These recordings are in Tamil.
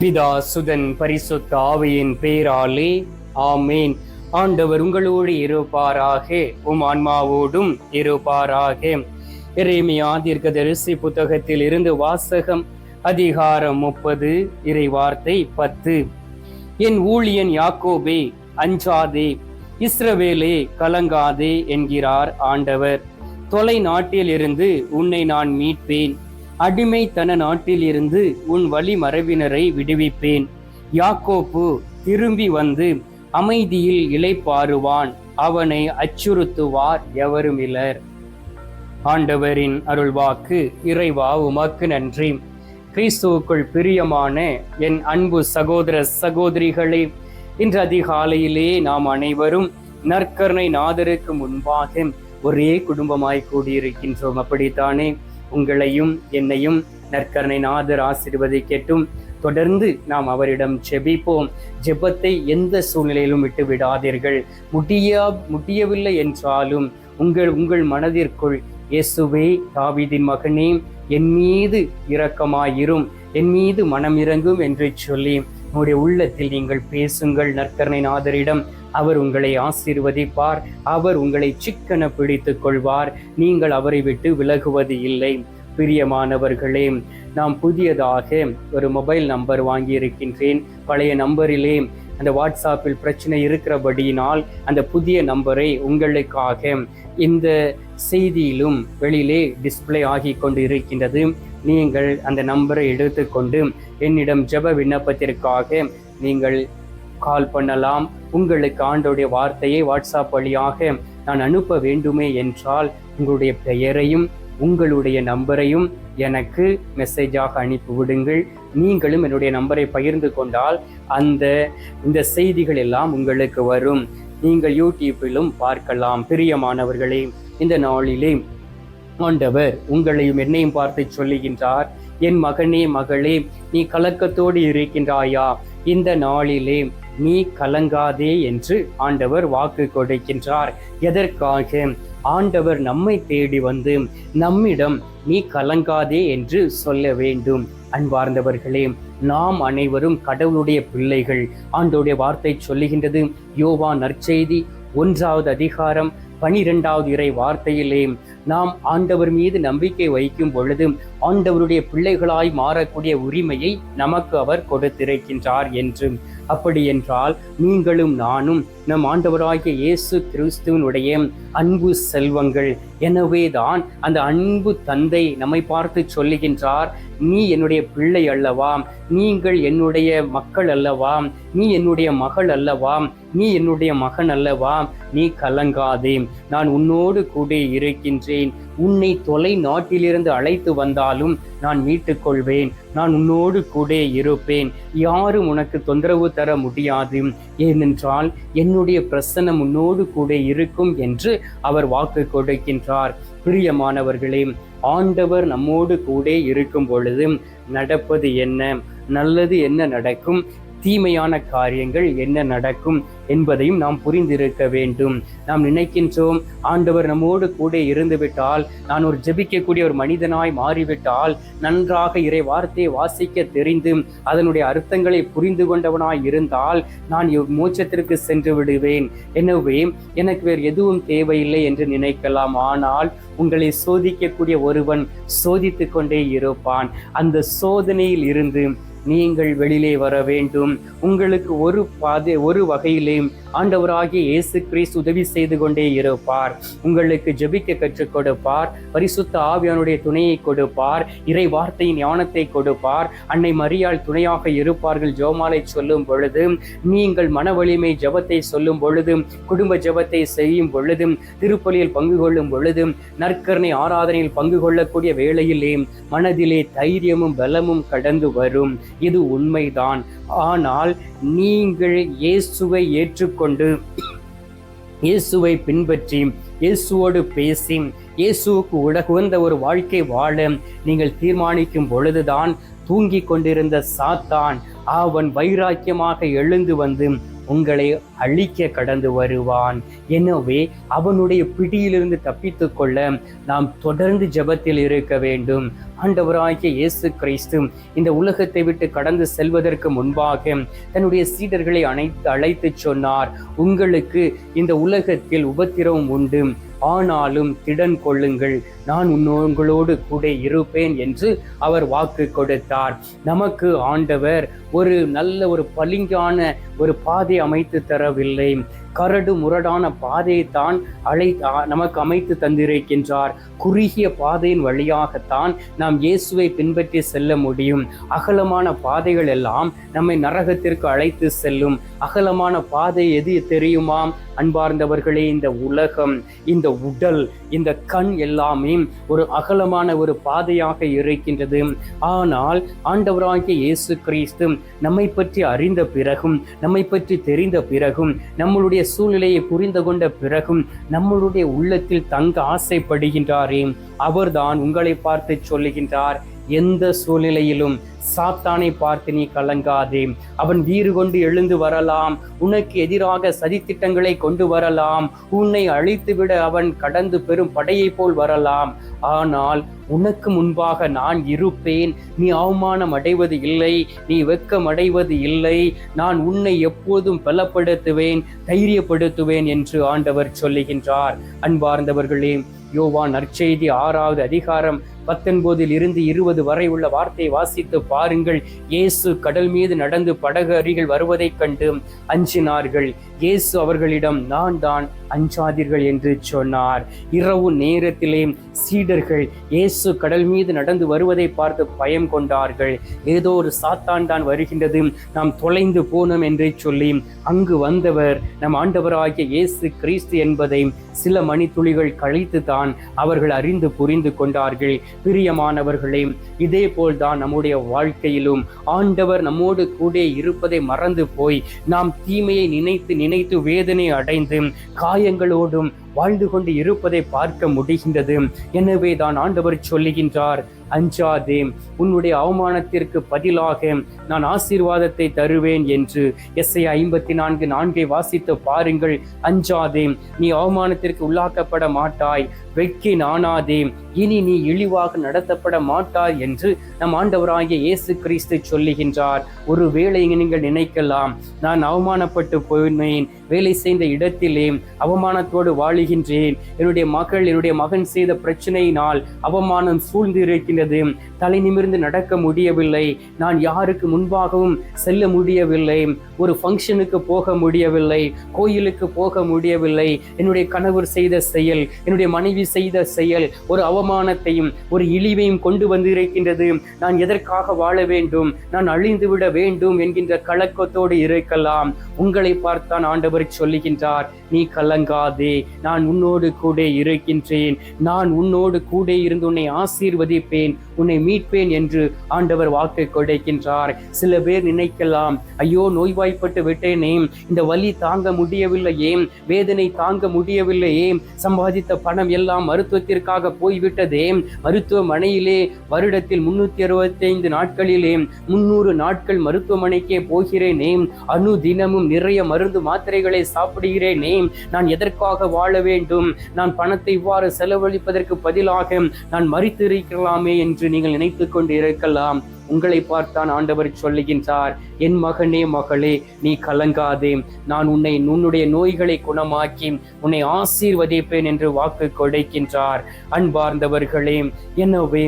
பிதா சுதன் பரிசுத்த ஆவியின் பேராலே ஆமேன். ஆண்டவர் உங்களோடு இருப்பாராக உம் ஆன்மாவோடும் இருப்பாராக. இறைமையா தீர்க்க தரிசி புத்தகத்தில் இருந்து வாசகம் அதிகாரம் முப்பது இறை வார்த்தை பத்து. என் ஊழியன் யாக்கோபே அஞ்சாதே இஸ்ரவேலே கலங்காதே என்கிறார் ஆண்டவர். தொலை நாட்டில் இருந்து உன்னை நான் மீட்பேன். அடிமை நாட்டில் இருந்து உன் வழி மரபினரை விடுவிப்பேன். யாக்கோப்பு திரும்பி வந்து அமைதியில் இளைப்பாறுவான். அவனை அச்சுறுத்துவார் எவரும் இலர் ஆண்டவரின் அருள்வாக்கு இறைவா உமக்கு நன்றி. கிறிஸ்துவுக்குள் பிரியமான என் அன்பு சகோதர சகோதரிகளே இன்று அதிகாலையிலே நாம் அனைவரும் நற்கருணை நாதருக்கு முன்பாக ஒரே குடும்பமாய் கூடியிருக்கின்றோம். அப்படித்தானே? உங்களையும் என்னையும் நற்கருணை நாதர் ஆசிர்வதிக்கட்டும் தொடர்ந்து நாம் அவரிடம் ஜெபிப்போம். ஜெபத்தை எந்த சூழ்நிலையிலும் விட்டு விடாதீர்கள். முடியா முடியவில்லை என்றாலும் உங்கள் உங்கள் மனதிற்குள் இயேசுவே தாவிதின் மகனே என் மீது இரக்கமாயிரும். என் மீது மனம் இறங்கும் என்று சொல்லி உங்களுடைய உள்ளத்தில் நீங்கள் பேசுங்கள் நற்கருணை நாதரிடம். அவர் உங்களை ஆசீர்வதிப்பார். அவர் உங்களை சிக்கன பிடித்துக் கொள்வார். நீங்கள் அவரை விட்டு விலகுவது இல்லை. பிரியமானவர்களே நாம் புதியதாக ஒரு மொபைல் நம்பர் வாங்கியிருக்கின்றேன். பழைய நம்பரிலே அந்த வாட்ஸ்அப்பில் பிரச்சனை இருக்கிறபடியினால் அந்த புதிய நம்பரை உங்களுக்காக இந்த செய்தியிலும் வெளியிலே டிஸ்ப்ளே ஆகி கொண்டு இருக்கின்றது நீங்கள் அந்த நம்பரை எடுத்துக்கொண்டு என்னிடம் ஜெப விண்ணப்பத்திற்காக நீங்கள் கால் பண்ணலாம். உங்களுக்கு ஆண்டோடைய வார்த்தையை வாட்ஸ்அப் வழியாக நான் அனுப்ப வேண்டுமே என்றால் உங்களுடைய பெயரையும் உங்களுடைய நம்பரையும் எனக்கு மெசேஜாக அனுப்பி விடுங்கள். நீங்களும் என்னுடைய நம்பரை பகிர்ந்து கொண்டால் அந்த இந்த செய்திகள் எல்லாம் உங்களுக்கு வரும். நீங்கள் யூடியூப்பிலும் பார்க்கலாம். பிரியமானவர்களே இந்த நாளிலே ஆண்டவர் உங்களையும் என்னையும் பார்த்து சொல்லுகின்றார். என் மகனே மகளே நீ கலக்கத்தோடு இருக்கின்றாயா? இந்த நாளிலே நீ கலங்காதே என்று ஆண்டவர் வாக்கு கொடுக்கின்றார். எதற்காக? ஆண்டவர் நம்மை தேடி வந்து நம்மிடம் நீ கலங்காதே என்று சொல்ல வேண்டும். அன்பார்ந்தவர்களே நாம் அனைவரும் கடவுளுடைய பிள்ளைகள். ஆண்டோடைய வார்த்தை சொல்லுகின்றது. யோவா நற்செய்தி ஒன்றாவது அதிகாரம் பனிரெண்டாவது இறை வார்த்தையிலே நாம் ஆண்டவர் மீது நம்பிக்கை வைக்கும் பொழுது ஆண்டவருடைய பிள்ளைகளாய் மாறக்கூடிய உரிமையை நமக்கு அவர் கொடுத்திருக்கின்றார் என்றும் அப்படி என்றால் நீங்களும் நானும் நம் ஆண்டவராகிய இயேசு கிறிஸ்துவனுடைய அன்பு செல்வங்கள். எனவேதான் அந்த அன்பு தந்தை நம்மை பார்த்து சொல்லுகின்றார் நீ என்னுடைய பிள்ளை அல்லவா? நீங்கள் என்னுடைய மக்கள் அல்லவா? நீ என்னுடைய மகள் அல்லவா? நீ என்னுடைய மகன் அல்லவா? நீ கலங்காதே. நான் உன்னோடு கூட இருக்கின்றேன். உன்னை தொலை நாட்டிலிருந்து அழைத்து வந்தாலும் நான் மீட்டுக் கொள்வேன் நான் உன்னோடு கூட இருப்பேன். யாரும் உனக்கு தொந்தரவு தர முடியாது. ஏனென்றால் என்னுடைய பிரசன்னம் உன்னோடு கூட இருக்கும் என்று அவர் வாக்கு கொடுக்கின்றார். பிரியமானவர்களே ஆண்டவர் நம்மோடு கூட இருக்கும் பொழுது நடப்பது என்ன? நல்லது என்ன நடக்கும்? தீமையான காரியங்கள் என்ன நடக்கும் என்பதையும் நாம் புரிந்திருக்க வேண்டும். நாம் நினைக்கின்றோம் ஆண்டவர் நம்மோடு கூட இருந்துவிட்டால் நான் ஒரு ஜெபிக்கக்கூடிய ஒரு மனிதனாய் மாறிவிட்டால் நன்றாக இறை வார்த்தையை வாசிக்க தெரிந்து அதனுடைய அர்த்தங்களை புரிந்து கொண்டவனாய் இருந்தால் நான் மோட்சத்திற்கு சென்று விடுவேன். எனவே எனக்கு வேறு எதுவும் தேவையில்லை என்று நினைக்கலாம். ஆனால் உங்களை சோதிக்கக்கூடிய ஒருவன் சோதித்து கொண்டே இருப்பான். அந்த சோதனையில் இருந்து நீங்கள் வெளியிலே வர வேண்டும். உங்களுக்கு ஒரு பாதை ஒரு வகையிலேயும் ஆண்டவராகிய இயேசு கிறிஸ்து உதவி செய்து கொண்டே இருப்பார். உங்களுக்கு ஜெபிக்க கற்றுக் கொடுப்பார். பரிசுத்த ஆவியானுடைய துணையை கொடுப்பார். இறை வார்த்தையின் ஞானத்தை கொடுப்பார். அன்னை மரியாள் துணையாக இருப்பார்கள் ஜோமாலை சொல்லும் பொழுது நீங்கள் மன வலிமை ஜபத்தை சொல்லும் பொழுது குடும்ப ஜபத்தை செய்யும் பொழுது திருப்பலியில் பங்கு கொள்ளும் பொழுது நற்கரணை ஆராதனையில் பங்கு கொள்ளக்கூடிய வேளையிலே மனதிலே தைரியமும் பலமும் கடந்து வரும். இது உண்மைதான். ஆனால் நீங்கள் இயேசுவை ஏற்றுக்கொண்டு இயேசுவை பின்பற்றி இயேசுவோடு பேசி இயேசுவுக்கு உலகுந்த ஒரு வாழ்க்கை வாழ நீங்கள் தீர்மானிக்கும் பொழுதுதான் தூங்கிக் கொண்டிருந்த சாத்தான் அவன் வைராக்கியமாக எழுந்து வந்து உங்களை அழிக்க கடந்து வருவான். எனவே அவனுடைய பிடியிலிருந்து தப்பித்து கொள்ள நாம் தொடர்ந்து ஜெபத்தில் இருக்க வேண்டும். ஆண்டவராகிய இயேசு கிறிஸ்து இந்த உலகத்தை விட்டு கடந்து செல்வதற்கு முன்பாக தன்னுடைய சீடர்களை அழைத்து அழைத்து சொன்னார். உங்களுக்கு இந்த உலகத்தில் உபத்திரவம் உண்டு. ஆனாலும் திடன் கொள்ளுங்கள். நான் உங்களோடு கூட இருப்பேன் என்று அவர் வாக்கு கொடுத்தார். நமக்கு ஆண்டவர் ஒரு நல்ல ஒரு பளிங்கான ஒரு பாதை அமைத்து தரவில்லை. கரடு முரடான பாதையை தான் அழை நமக்கு அமைத்து தந்திருக்கின்றார். குறுகிய பாதையின் வழியாகத்தான் நாம் இயேசுவை பின்பற்றி செல்ல முடியும். அகலமான பாதைகள் எல்லாம் நம்மை நரகத்திற்கு அழைத்து செல்லும். அகலமான பாதை எது தெரியுமாம்? அன்பார்ந்தவர்களே இந்த உலகம் இந்த உடல் இந்த கண் எல்லாமே ஒரு அகலமான ஒரு பாதையாக இருக்கின்றது. ஆனால் ஆண்டவராகிய இயேசு கிறிஸ்து நம்மை பற்றி அறிந்த பிறகும் நம்மை பற்றி தெரிந்த பிறகும் நம்மளுடைய சூழ்நிலையை புரிந்து கொண்ட பிறகும் நம்மளுடைய உள்ளத்தில் தங்க ஆசைப்படுகின்றாரே. அவர்தான் உங்களை பார்த்து சொல்லுகின்றார். எந்த சூழ்நிலையிலும் சாத்தானை பார்த்து நீ கலங்காதே. அவன் வீறு கொண்டு எழுந்து வரலாம். உனக்கு எதிராக சதித்திட்டங்களை கொண்டு வரலாம். உன்னை அழித்துவிட அவன் கடந்து பெறும் படையைப் போல் வரலாம். ஆனால் உனக்கு முன்பாக நான் இருப்பேன். நீ அவமானம் அடைவது இல்லை. நீ வெக்கம் அடைவது இல்லை. நான் உன்னை எப்போதும் பலப்படுத்துவேன் தைரியப்படுத்துவேன் என்று ஆண்டவர் சொல்லுகின்றார். அன்பார்ந்தவர்களே யோவான் நற்செய்தி ஆறாவது அதிகாரம் பத்தொன்பதில் இருந்து இருபது வரை உள்ள வார்த்தையை வாசித்து பாருங்கள். இயேசு கடல் மீது நடந்து படகு அருகில் வருவதைக் கண்டு அஞ்சினார்கள். இயேசு அவர்களிடம் நான் தான் அஞ்சாதீர்கள் என்று சொன்னார். இரவு நேரத்திலே சீடர்கள் இயேசு கடல் மீது நடந்து வருவதை பார்த்து பயம் கொண்டார்கள். ஏதோ ஒரு சாத்தான் தான் வருகின்றது. நாம் தொலைந்து போனோம் என்று சொல்லி அங்கு வந்தவர் நம் ஆண்டவராகிய இயேசு கிறிஸ்து என்பதை சில மணித்துளிகள் கழித்து தான் அவர்கள் அறிந்து புரிந்து கொண்டார்கள். பிரியமானவர்களே இதே போல்தான் நம்முடைய வாழ்க்கையிலும் ஆண்டவர் நம்மோடு கூட இருப்பதை மறந்து போய் நாம் தீமையை நினைத்து நினைத்து வேதனை அடைந்து காயங்களோடும் வாழ்ந்து கொண்டு இருப்பதை பார்க்க முடிகின்றது. எனவே தான் ஆண்டவர் சொல்லுகின்றார் அஞ்சாதே உன்னுடைய அவமானத்திற்கு பதிலாக நான் ஆசீர்வாதத்தை தருவேன் என்று. எஸ்ஐ ஐம்பத்தி நான்கு நான்கை வாசித்து பாருங்கள். அஞ்சாதே நீ அவமானத்திற்கு உள்ளாக்கப்பட மாட்டாய். வெட்கி நானாதே இனி நீ இழிவாக நடத்தப்பட மாட்டாய் என்று நம் ஆண்டவராகிய இயேசு கிறிஸ்து சொல்லுகின்றார். ஒரு வேளை நீங்கள் நினைக்கலாம் நான் அவமானப்பட்டு போனேன். வேலை செய்த இடத்திலே அவமானத்தோடு அழுகின்றேன். என்னுடைய மகள் என்னுடைய மகன் செய்த பிரச்சனையினால் அவமானம் சூழ்ந்து இருக்கின்றது தலை நிமிர்ந்து நடக்க முடியவில்லை. நான் யாருக்கு முன்பாகவும் செல்ல முடியவில்லை. ஒரு ஃபங்க்ஷனுக்கு போக முடியவில்லை. கோயிலுக்கு போக முடியவில்லை. என்னுடைய கணவர் செய்த செயல் என்னுடைய மனைவி செய்த செயல் ஒரு அவமானத்தையும் ஒரு இழிவையும் கொண்டு வந்திருக்கின்றது. நான் எதற்காக வாழ வேண்டும்? நான் அழிந்துவிட வேண்டும் என்கின்ற கலக்கத்தோடு இருக்கலாம். உங்களை பார்த்தான் ஆண்டவர் சொல்லுகின்றார் நீ கலங்காதே. நான் நான் உன்னோடு கூட இருக்கின்றேன். நான் உன்னோடு கூட இருந்து உன்னை ஆசீர்வதிப்பேன் உன்னை மீட்பேன் என்று ஆண்டவர் வாக்கு கொடுக்கின்றார். சில பேர் நினைக்கலாம் ஐயோ நோய்வாய்ப்பட்டு விட்டேனே இந்த வலி தாங்க முடியவில்லையே வேதனை தாங்க முடியவில்லையே சம்பாதித்த பணம் எல்லாம் மருத்துவத்திற்காக போய்விட்டதே மருத்துவமனையிலே வருடத்தில் முன்னூத்தி அறுபத்தைந்து நாட்களிலே முன்னூறு நாட்கள் மருத்துவமனைக்கே போகிறேனே அணு தினமும் நிறைய மருந்து மாத்திரைகளை சாப்பிடுகிறேனே நான் எதற்காக வாழ வேண்டும். நான் பணத்தை இவ்வாறு செலவழிப்பதற்கு பதிலாக நான் மறித்திருக்கலாமே என்று நீங்கள் நினைத்து கொண்டு இருக்கலாம் உங்களை பார்த்தான் ஆண்டவர் சொல்லுகின்றார் என் மகனே மகளே நீ கலங்காதே. நான் உன்னை உன்னுடைய நோய்களை குணமாக்கி உன்னை ஆசீர்வதிப்பேன் என்று வாக்கு கொடுக்கின்றார். அன்பார்ந்தவர்களே எனவே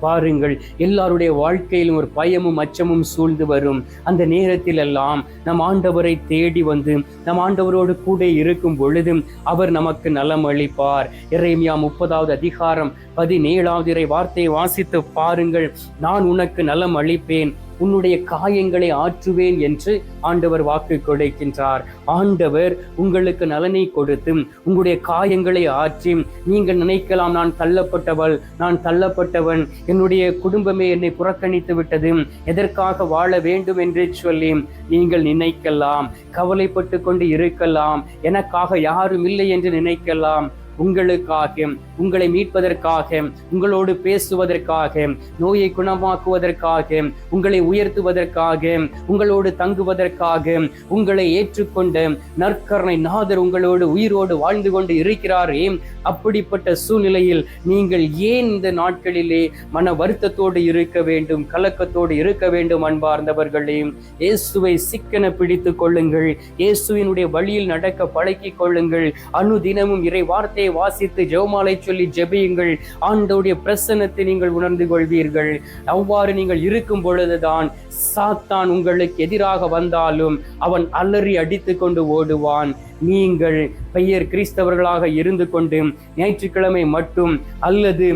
பாருங்கள் எல்லாருடைய வாழ்க்கையிலும் ஒரு பயமும் அச்சமும் சூழ்ந்து வரும். அந்த நேரத்தில் எல்லாம் நம் ஆண்டவரை தேடி வந்து நம் ஆண்டவரோடு கூட இருக்கும் பொழுதும் அவர் நமக்கு நலம் அளிப்பார் இறைமையா முப்பதாவது அதிகாரம் பதினேழாவது இறை வார்த்தையை வாசித்து பாருங்கள். நான் உனக்கு நலம் அளிப்பேன் உன்னுடைய காயங்களை ஆற்றுவேன் என்று ஆண்டவர் வாக்கு கொடுக்கின்றார். ஆண்டவர் உங்களுக்கு நலனை கொடுத்து உங்களுடைய காயங்களை ஆற்றி நீங்கள் நினைக்கலாம் நான் தள்ளப்பட்டவள் நான் தள்ளப்பட்டவன். என்னுடைய குடும்பமே என்னை புறக்கணித்து விட்டது எதற்காக வாழ வேண்டும் என்று சொல்லி நீங்கள் நினைக்கலாம் கவலைப்பட்டு கொண்டு இருக்கலாம். எனக்காக யாரும் இல்லை என்று நினைக்கலாம். உங்களுக்காக உங்களை மீட்பதற்காக உங்களோடு பேசுவதற்காக நோயை குணமாக்குவதற்காக உங்களை உயர்த்துவதற்காக உங்களோடு தங்குவதற்காக உங்களை ஏற்றுக்கொண்ட நற்கரணை நாதர் உங்களோடு உயிரோடு வாழ்ந்து கொண்டு இருக்கிறாரே. அப்படிப்பட்ட சூழ்நிலையில் நீங்கள் ஏன் இந்த நாட்களிலே மன வருத்தத்தோடு இருக்க வேண்டும் கலக்கத்தோடு இருக்க வேண்டும் அன்பார்ந்தவர்களே? இயேசுவை சிக்கன பிடித்து கொள்ளுங்கள். இயேசுவினுடைய வழியில் நடக்க பழக்கிக் கொள்ளுங்கள். அனுதினமும் இறை வார்த்தையை வாசித்து ஜெவமாலை சொல்லி ஜெபியுங்கள். ஆண்டோடைய பிரசன்னத்தை நீங்கள் உணர்ந்து கொள்வீர்கள். அவ்வாறு நீங்கள் இருக்கும் பொழுதுதான் சாத்தான் உங்களுக்கு எதிராக வந்தாலும் அவன் அலறி அடித்து கொண்டு ஓடுவான். நீங்கள் பெயர் கிறிஸ்தவர்களாக இருந்து கொண்டு ஞாயிற்றுக்கிழமை மட்டும் அல்லது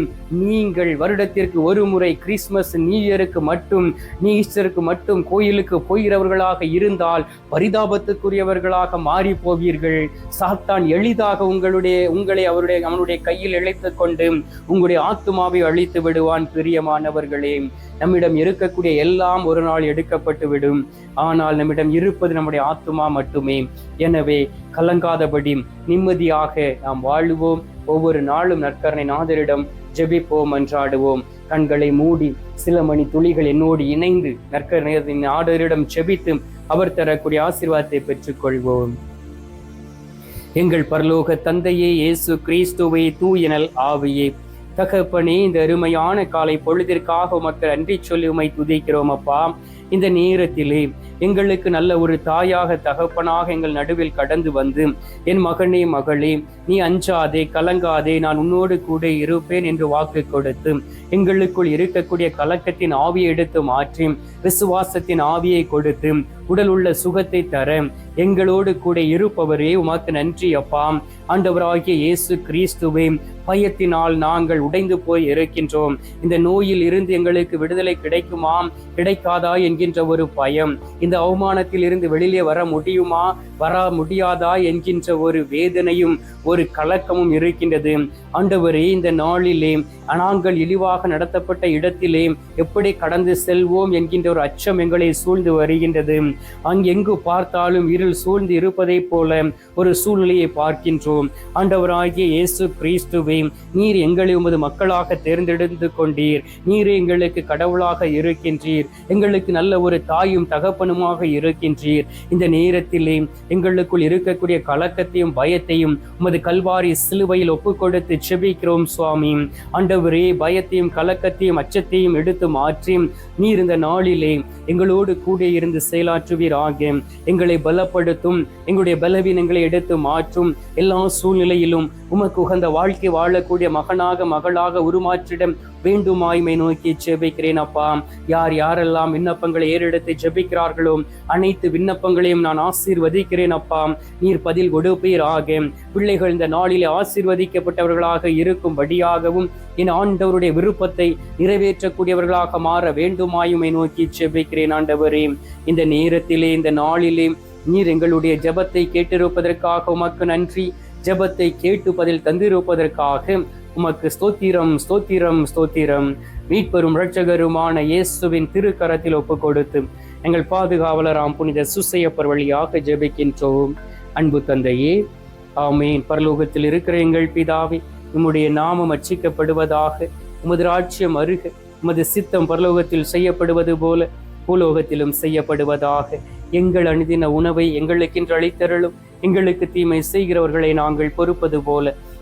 நீங்கள் வருடத்திற்கு ஒரு முறை கிறிஸ்மஸ் நியூ இயருக்கு மட்டும் ஈஸ்டருக்கு மட்டும் கோயிலுக்கு போகிறவர்களாக இருந்தால் பரிதாபத்துக்குரியவர்களாக மாறி போவீர்கள் சாத்தான் எளிதாக உங்களுடைய உங்களை அவருடைய அவனுடைய கையில் இழைத்து கொண்டு உங்களுடைய ஆத்துமாவை அழித்து விடுவான் பிரியமானவர்களே. நம்மிடம் இருக்கக்கூடிய எல்லாம் ஒரு நாள் எடுக்கப்பட்டு விடும். ஆனால் நம்மிடம் இருப்பது நம்முடைய ஆத்மா மட்டுமே. எனவே கலங்காதபடி நிம்மதியாக நாம் வாழுவோம். ஒவ்வொரு நாளும் நற்கரணை நாதரிடம் ஜெபிப்போம் அன்றாடுவோம் கண்களை மூடி சில மணி துளிகள் என்னோடு இணைந்து நற்கரணை ஆடரிடம் ஜெபித்து அவர் தரக்கூடிய ஆசீர்வாதத்தை பெற்றுக்கொள்வோம். எங்கள் பரலோக தந்தையே இயேசு கிறிஸ்துவை தூயனல் ஆவியே. தகப்பனே இந்த அருமையான காலை பொழுதிற்காக மக்கள் நன்றி சொல்லி உமை துதிக்கிறோம் அப்பா. இந்த நேரத்திலே எங்களுக்கு நல்ல ஒரு தாயாக தகப்பனாக எங்கள் நடுவில் கடந்து வந்து என் மகனே மகளே நீ அஞ்சாதே கலங்காதே நான் உன்னோடு கூட இருப்பேன் என்று வாக்கு கொடுத்து எங்களுக்குள் இருக்கக்கூடிய கலக்கத்தின் ஆவியை எடுத்து மாற்றி விசுவாசத்தின் ஆவியை கொடுத்து உடல் உள்ள சுகத்தை தர எங்களோடு கூட இருப்பவரே உமக்கு நன்றி அப்பா. ஆண்டவராகிய இயேசு கிறிஸ்துவே பயத்தினால் நாங்கள் உடைந்து போய் இருக்கின்றோம். இந்த நோயில் இருந்து எங்களுக்கு விடுதலை கிடைக்குமாம் கிடைக்காதா? என்கின்ற ஒரு பயம். இந்த அவமானத்தில் இருந்து வெளியே வர முடியுமா? வர முடியாதா என்கின்ற ஒரு வேதனையும் ஒரு கலக்கமும் இருக்கின்றது. ஆண்டவரே இந்த நாளிலே நாங்கள் இழிவாக நடத்தப்பட்ட இடத்திலே எப்படி கடந்து செல்வோம் என்கின்ற ஒரு அச்சம் எங்களை சூழ்ந்து வருகின்றது. அங்கெங்கு பார்த்தாலும் இருள் சூழ்ந்து இருப்பதைப் போல ஒரு சூழ்நிலையை பார்க்கின்றோம். ஆண்டவராகிய இயேசு கிறிஸ்துவே நீர் எங்களை உமது மக்களாக தேர்ந்தெடுத்து கொண்டீர். நீர் எங்களுக்கு கடவுளாக இருக்கின்றீர். எங்களுக்கு நல்ல ஒரு தாயும் தகப்பனும் தகப்பனுமாக இருக்கின்றீர். இந்த நேரத்திலே எங்களுக்குள் இருக்கக்கூடிய கலக்கத்தையும் பயத்தையும் உமது கல்வாரி சிலுவையில் ஒப்பு கொடுத்து செபிக்கிறோம் சுவாமி. ஆண்டவரே பயத்தையும் கலக்கத்தையும் அச்சத்தையும் எடுத்து மாற்றி நீர் இந்த நாளிலே எங்களோடு கூட இருந்து செயலாற்றுவீர் செயலாற்றுவீராக. எங்களை பலப்படுத்தும் எங்களுடைய பலவீனங்களை எடுத்து மாற்றும். எல்லா சூழ்நிலையிலும் உமக்கு உகந்த வாழ்க்கை வாழக்கூடிய மகனாக மகளாக உருமாற்றிடம் வேண்டுமாய்மை நோக்கி ஜெபிக்கிறேன் அப்பா. யார் யாரெல்லாம் விண்ணப்பங்களை ஏறெடுத்து ஜெபிக்கிறார்களோ அனைத்து விண்ணப்பங்களையும் நான் ஆசீர்வதிக்கிறேன் அப்பா. நீர் பதில் கொடுப்பீராக. பிள்ளைகள் இந்த நாளிலே ஆசீர்வதிக்கப்பட்டவர்களாக இருக்கும்படியாகவும் என் ஆண்டவருடைய விருப்பத்தை நிறைவேற்றக்கூடியவர்களாக மாற வேண்டுமாயுமை நோக்கி ஜெபிக்கிறேன் ஆண்டவரே. இந்த நேரத்திலே இந்த நாளிலே நீர் எங்களுடைய ஜெபத்தை கேட்டிருப்பதற்காக உமக்கு நன்றி. ஜெபத்தை கேட்டு பதில் தந்திருப்பதற்காக உமக்கு ஸ்தோத்திரம் ஸ்தோத்திரம் ஸ்தோத்திரம். மீட்பெரும் ரட்சகருமான இயேசுவின் திருக்கரத்தில் ஒப்பு கொடுத்து எங்கள் பாதுகாவலராம் புனித சுசையப்பர் வழியாக ஜெபிக்கின்றோம். அன்பு தந்தையே ஆமேன். பரலோகத்தில் இருக்கிற எங்கள் பிதாவே உம்முடைய நாமம் அச்சிக்கப்படுவதாக உமது ராட்சியம் அருக உமது சித்தம் பரலோகத்தில் செய்யப்படுவது போல பூலோகத்திலும் செய்யப்படுவதாக. எங்கள் அணுதின உணவை எங்களுக்கென்று அளித்தருளும் எங்களுக்கு தீமை செய்கிறவர்களை நாங்கள் பொறுப்பது போல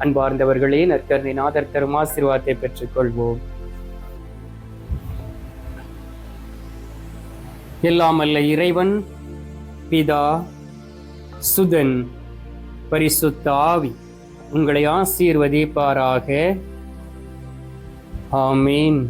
அன்பார்ந்தவர்களே நற்கருணை நாதர் தரும் ஆசீர்வாதத்தை பெற்றுக்கொள்வோம். எல்லாம் அல்ல இறைவன் பிதா சுதன் பரிசுத்த ஆவி உங்களை ஆசீர்வதிப்பாராக. ஆமீன்.